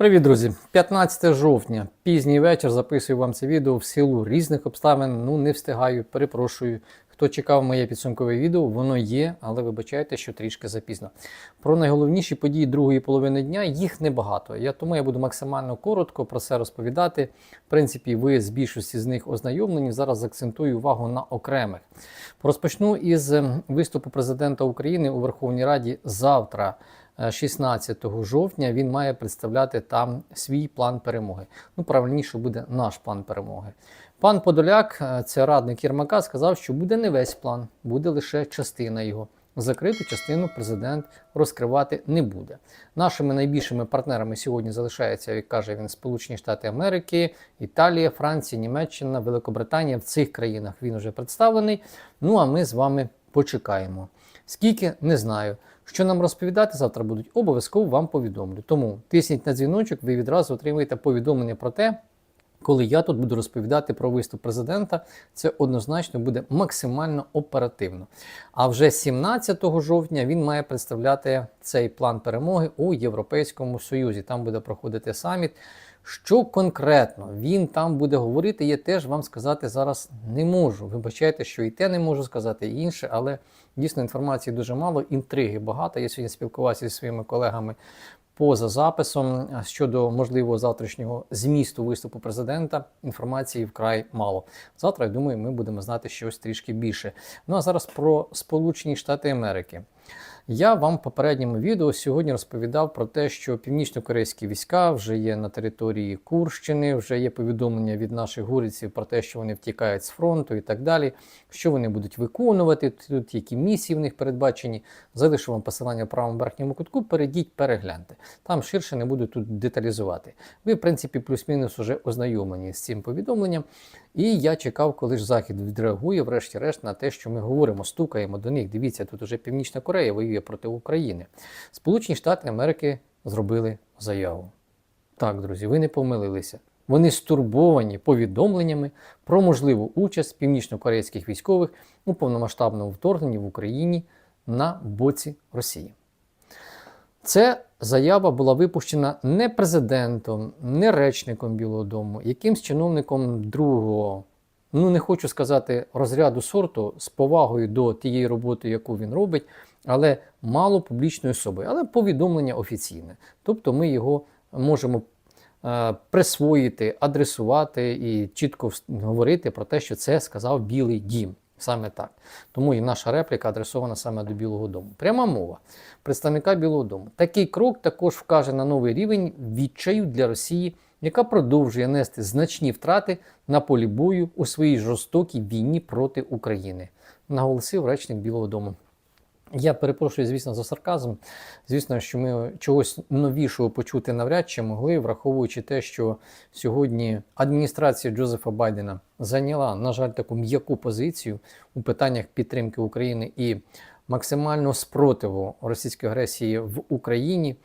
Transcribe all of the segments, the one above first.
Привіт, друзі! 15 жовтня, пізній вечір. Записую вам це відео в силу різних обставин. Ну не встигаю, перепрошую. Хто чекав моє підсумкове відео, воно є, але вибачайте, що трішки запізно. Про найголовніші події другої половини дня їх небагато. Я тому я буду максимально коротко про це розповідати. В принципі, ви з більшості з них ознайомлені. Зараз акцентую увагу на окремих. Розпочну із ем, виступу президента України у Верховній Раді завтра. 16 жовтня він має представляти там свій план перемоги. Ну, правильніше буде наш план перемоги. Пан Подоляк, е, це радник Єрмака, сказав, що буде не весь план, буде лише частина його. Закриту частину президент розкривати не буде. Нашими найбільшими партнерами сьогодні залишаються, як каже він, Сполучені Штати Америки, Італія, Франція, Німеччина, Великобританія. В цих країнах він вже представлений. Ну а ми з вами почекаємо. Скільки не знаю. Що нам розповідати завтра будуть, обов'язково вам повідомлю. Тому тисніть на дзвіночок, ви відразу отримаєте повідомлення про те, коли я тут буду розповідати про виступ президента, це однозначно буде максимально оперативно. А вже 17 жовтня він має представляти цей план перемоги у Європейському Союзі. Там буде проходити саміт. Що конкретно він там буде говорити, я теж вам сказати зараз не можу. Вибачайте, що і те не можу сказати, і інше, але дійсно інформації дуже мало, інтриги багато. Я сьогодні спілкувався зі своїми колегами поза записом щодо можливого завтрашнього змісту виступу президента. Інформації вкрай мало. Завтра, я думаю, ми будемо знати щось трішки більше. Ну а зараз про Сполучені Штати Америки. Я вам в попередньому відео сьогодні розповідав про те, що північно-корейські війська вже є на території Курщини, вже є повідомлення від наших гуриців про те, що вони втікають з фронту і так далі. Що вони будуть виконувати, тут які місії в них передбачені. Залишу вам посилання в правому верхньому кутку. Перейдіть, перегляньте. Там ширше не буду тут деталізувати. Ви, в принципі, плюс-мінус уже ознайомлені з цим повідомленням. І я чекав, коли ж Захід відреагує, врешті-решт, на те, що ми говоримо, стукаємо до них. Дивіться, тут уже Північна Корея воює проти України. Сполучені Штати Америки зробили заяву. Так, друзі, ви не помилилися. Вони стурбовані повідомленнями про можливу участь північно-корейських військових у повномасштабному вторгненні в Україні на боці Росії. Це заява була випущена не президентом, не речником Білого Дому, якимсь чиновником другого, ну не хочу сказати розряду сорту з повагою до тієї роботи, яку він робить, але мало публічної особи, але повідомлення офіційне. Тобто ми його можемо е, присвоїти, адресувати і чітко говорити про те, що це сказав Білий Дім. Саме так. Тому і наша репліка адресована саме до Білого Дому. Пряма мова представника Білого Дому. Такий крок також вкаже на новий рівень відчаю для Росії, яка продовжує нести значні втрати на полі бою у своїй жорстокій війні проти України, наголосив речник Білого Дому. Я перепрошую, звісно, за сарказм. Звісно, що ми чогось новішого почути навряд чи могли, враховуючи те, що сьогодні адміністрація Джозефа Байдена зайняла, на жаль, таку м'яку позицію у питаннях підтримки України і максимального спротиву російської агресії в Україні.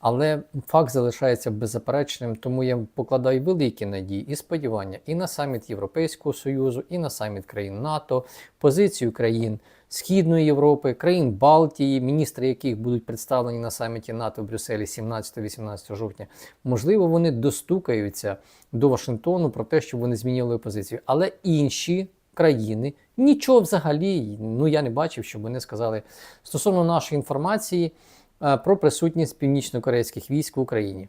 Але факт залишається беззаперечним, тому я покладаю великі надії і сподівання і на саміт Європейського Союзу, і на саміт країн НАТО, позицію країн. Східної Європи, країн Балтії, міністри яких будуть представлені на саміті НАТО в Брюсселі 17-18 жовтня, можливо, вони достукаються до Вашингтону про те, щоб вони змінили позицію. Але інші країни нічого взагалі, ну я не бачив, щоб вони сказали стосовно нашої інформації е, про присутність північно-корейських військ в Україні.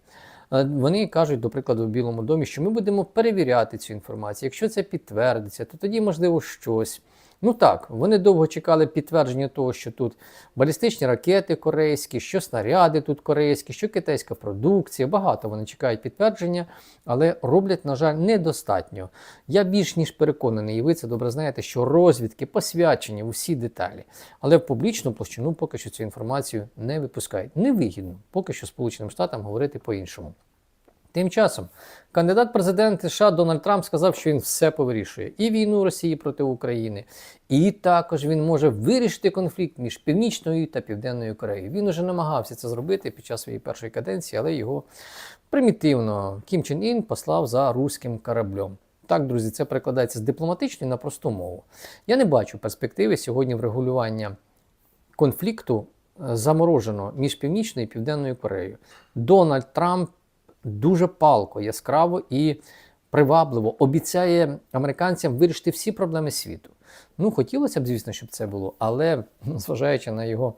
Е, вони кажуть, до прикладу, в Білому домі, що ми будемо перевіряти цю інформацію. Якщо це підтвердиться, то тоді можливо щось. Ну так, вони довго чекали підтвердження того, що тут балістичні ракети корейські, що снаряди тут корейські, що китайська продукція. Багато вони чекають підтвердження, але роблять, на жаль, недостатньо. Я більш ніж переконаний, і ви це добре знаєте, що розвідки посвячені в усі деталі, але в публічну площину поки що цю інформацію не випускають. Невигідно поки що Сполученим Штатам говорити по-іншому. Тим часом кандидат президент США Дональд Трамп сказав, що він все повирішує і війну Росії проти України, і також він може вирішити конфлікт між Північною та Південною Кореєю. Він уже намагався це зробити під час своєї першої каденції, але його примітивно Кім Чен Ін послав за руським кораблем. Так, друзі, це перекладається з дипломатичної на просту мову. Я не бачу перспективи сьогодні врегулювання конфлікту е, замороженого між Північною і Південною Кореєю. Дональд Трамп дуже палко, яскраво і привабливо обіцяє американцям вирішити всі проблеми світу. Ну, хотілося б, звісно, щоб це було, але ну, зважаючи на його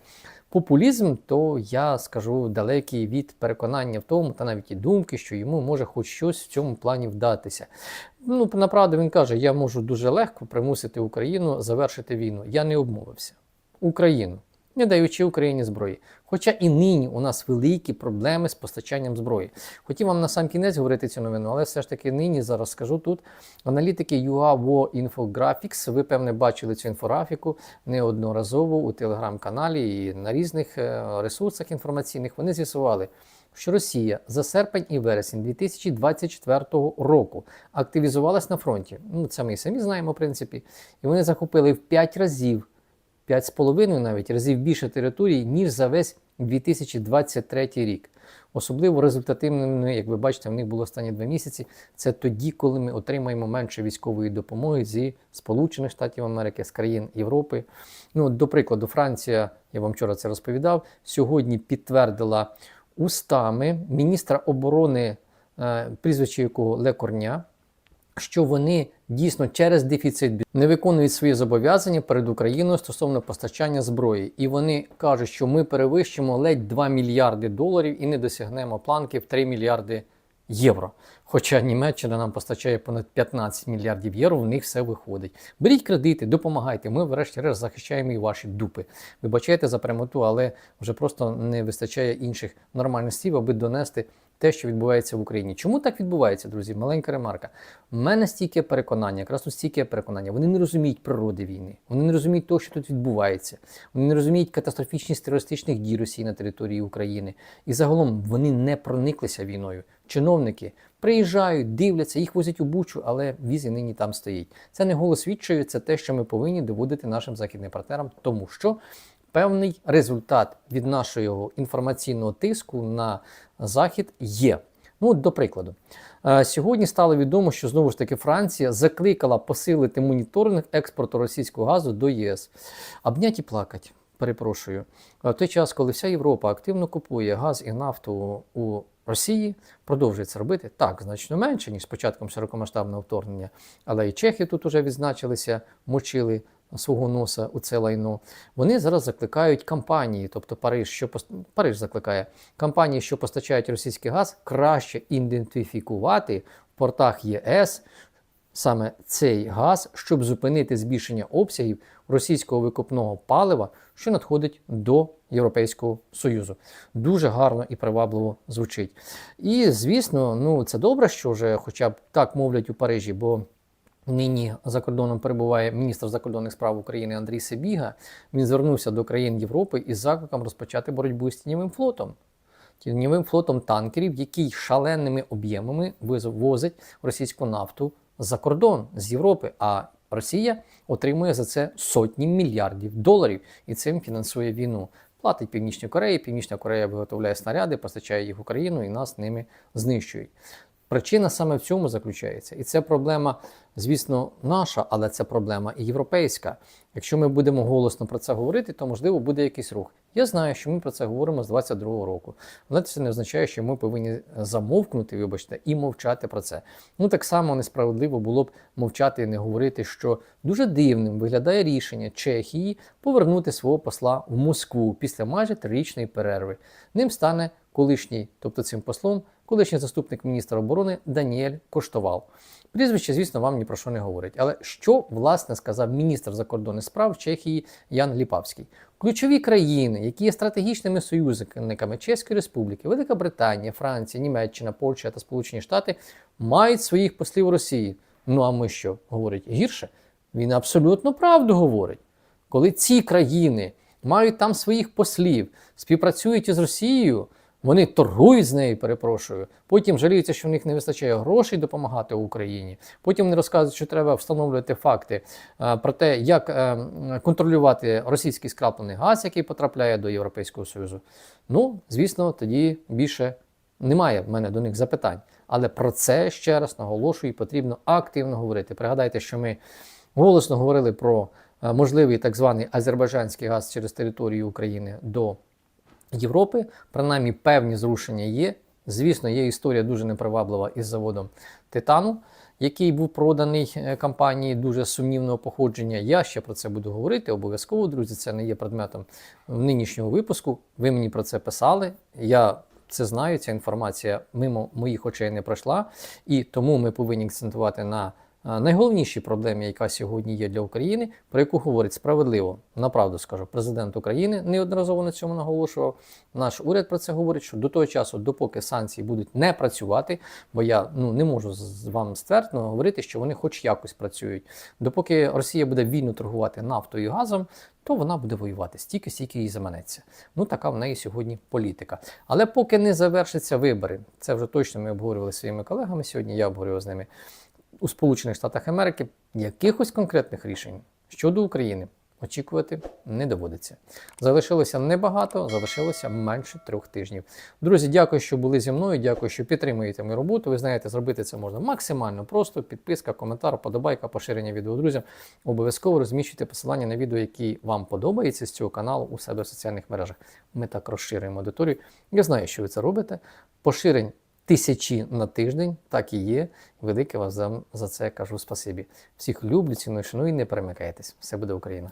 популізм, то я скажу далекий від переконання в тому, та навіть і думки, що йому може хоч щось в цьому плані вдатися. Ну, направду він каже: я можу дуже легко примусити Україну завершити війну. Я не обмовився. Україну, не даючи Україні зброї. Хоча і нині у нас великі проблеми з постачанням зброї. Хотів вам на сам кінець говорити цю новину, але все ж таки нині зараз скажу тут. Аналітики UA War Infographics, ви певне бачили цю інфографіку неодноразово у телеграм-каналі і на різних е, ресурсах інформаційних. Вони з'ясували, що Росія за серпень і вересень 2024 року активізувалась на фронті. Ну, це ми і самі знаємо, в принципі, і вони захопили в 5 разів. 5,5 навіть разів більше території, ніж за весь 2023 рік. Особливо результативними, як ви бачите, в них було останні два місяці. Це тоді, коли ми отримаємо менше військової допомоги зі Сполучених Штатів Америки, з країн Європи. Ну, До прикладу, Франція, я вам вчора це розповідав, сьогодні підтвердила устами міністра оборони, е, прізвище якого Лекорня, що вони дійсно через дефіцит не виконують свої зобов'язання перед Україною стосовно постачання зброї. І вони кажуть, що ми перевищимо ледь 2 мільярди доларів і не досягнемо планки в 3 мільярди євро. Хоча Німеччина нам постачає понад 15 мільярдів євро, в них все виходить. Беріть кредити, допомагайте. Ми, врешті-решт, захищаємо і ваші дупи. Вибачайте за прямоту, але вже просто не вистачає інших нормальних слів, аби донести те, що відбувається в Україні. Чому так відбувається, друзі? Маленька ремарка. У мене стільки переконання, якраз тут стільки переконання. Вони не розуміють природи війни, вони не розуміють того, що тут відбувається. Вони не розуміють катастрофічність терористичних дій Росії на території України. І загалом вони не прониклися війною. Чиновники приїжджають, дивляться, їх возять у бучу, але візи нині там стоїть. Це не голос відчаю, це те, що ми повинні доводити нашим західним партнерам, тому що певний результат від нашого інформаційного тиску на захід є. Ну, до прикладу, Е, сьогодні стало відомо, що знову ж таки Франція закликала посилити моніторинг експорту російського газу до ЄС. Обнять і плакать. Перепрошую, Е, в той час, коли вся Європа активно купує газ і нафту у Росії, продовжує це робити так значно менше, ніж з початком широкомасштабного вторгнення. Але і чехи тут уже відзначилися, мочили свого носа у це лайно. Вони зараз закликають компанії, тобто Париж, що Париж закликає компанії, що постачають російський газ, краще ідентифікувати в портах ЄС саме цей газ, щоб зупинити збільшення обсягів російського викопного палива, що надходить до Європейського Союзу. Дуже гарно і привабливо звучить. І звісно, ну це добре, що вже хоча б так мовлять у Парижі, бо Нині за кордоном перебуває міністр закордонних справ України Андрій Себіга. Він звернувся до країн Європи із закликом розпочати боротьбу з тіньовим флотом. Тіньовим флотом танкерів, який шаленими об'ємами виз- возить російську нафту за кордон з Європи. А Росія отримує за це сотні мільярдів доларів і цим фінансує війну. Платить Північній Кореї. Північна Корея виготовляє снаряди, постачає їх Україну і нас ними знищують. Причина саме в цьому заключається. І це проблема, звісно, наша, але це проблема і європейська. Якщо ми будемо голосно про це говорити, то можливо буде якийсь рух. Я знаю, що ми про це говоримо з 22-го року. Але це не означає, що ми повинні замовкнути, вибачте, і мовчати про це. Ну так само несправедливо було б мовчати і не говорити, що дуже дивним виглядає рішення Чехії повернути свого посла в Москву після майже трирічної перерви. Ним стане колишній, тобто цим послом, колишній заступник міністра оборони Даніель Коштовал. Прізвище, звісно, вам ні про що не говорить. Але що власне сказав міністр закордонних справ Чехії Ян Ліпавський? Ключові країни, які є стратегічними союзниками Чеської Республіки, Велика Британія, Франція, Німеччина, Польща та Сполучені Штати, мають своїх послів у Росії. Ну а ми що говорить гірше? Він абсолютно правду говорить. Коли ці країни мають там своїх послів, співпрацюють із Росією, вони торгують з нею, перепрошую. Потім жаліються, що в них не вистачає грошей допомагати Україні. Потім вони розказують, що треба встановлювати факти е, про те, як е, контролювати російський скраплений газ, який потрапляє до Європейського Союзу. Ну, звісно, тоді більше немає в мене до них запитань. Але про це ще раз наголошую, потрібно активно говорити. Пригадайте, що ми голосно говорили про е, можливий так званий азербайджанський газ через територію України до Європи. Принаймні певні зрушення є. Звісно, є історія дуже неприваблива із заводом Титану, який був проданий е, компанії дуже сумнівного походження. Я ще про це буду говорити обов'язково, друзі. Це не є предметом нинішнього випуску. Ви мені про це писали. Я це знаю, ця інформація мимо моїх очей не пройшла, і тому ми повинні акцентувати на а, найголовнішій проблемі, яка сьогодні є для України, про яку говорить справедливо, направду скажу, президент України неодноразово на цьому наголошував. Наш уряд про це говорить, що до того часу, допоки санкції будуть не працювати, бо я ну не можу з вам ствердно говорити, що вони хоч якось працюють. Допоки Росія буде вільно торгувати нафтою і газом, то вона буде воювати стільки, стільки їй заманеться. Ну така в неї сьогодні політика. Але поки не завершаться вибори, це вже точно ми обговорювали зі своїми колегами сьогодні. Я обговорював з ними у Сполучених Штатах Америки. Якихось конкретних рішень щодо України очікувати не доводиться. Залишилося небагато, залишилося менше трьох тижнів. Друзі, дякую, що були зі мною. Дякую, що підтримуєте мою роботу. Ви знаєте, зробити це можна максимально просто. Підписка, коментар, подобайка, поширення відео друзям. Обов'язково розміщуйте посилання на відео, які вам подобаються з цього каналу у себе в соціальних мережах. Ми так розширюємо аудиторію. Я знаю, що ви це робите. Поширень тисячі на тиждень, так і є. Велике вам за, за це кажу спасибі. Всіх люблю, ціную, шаную і не перемикайтесь. Все буде Україна.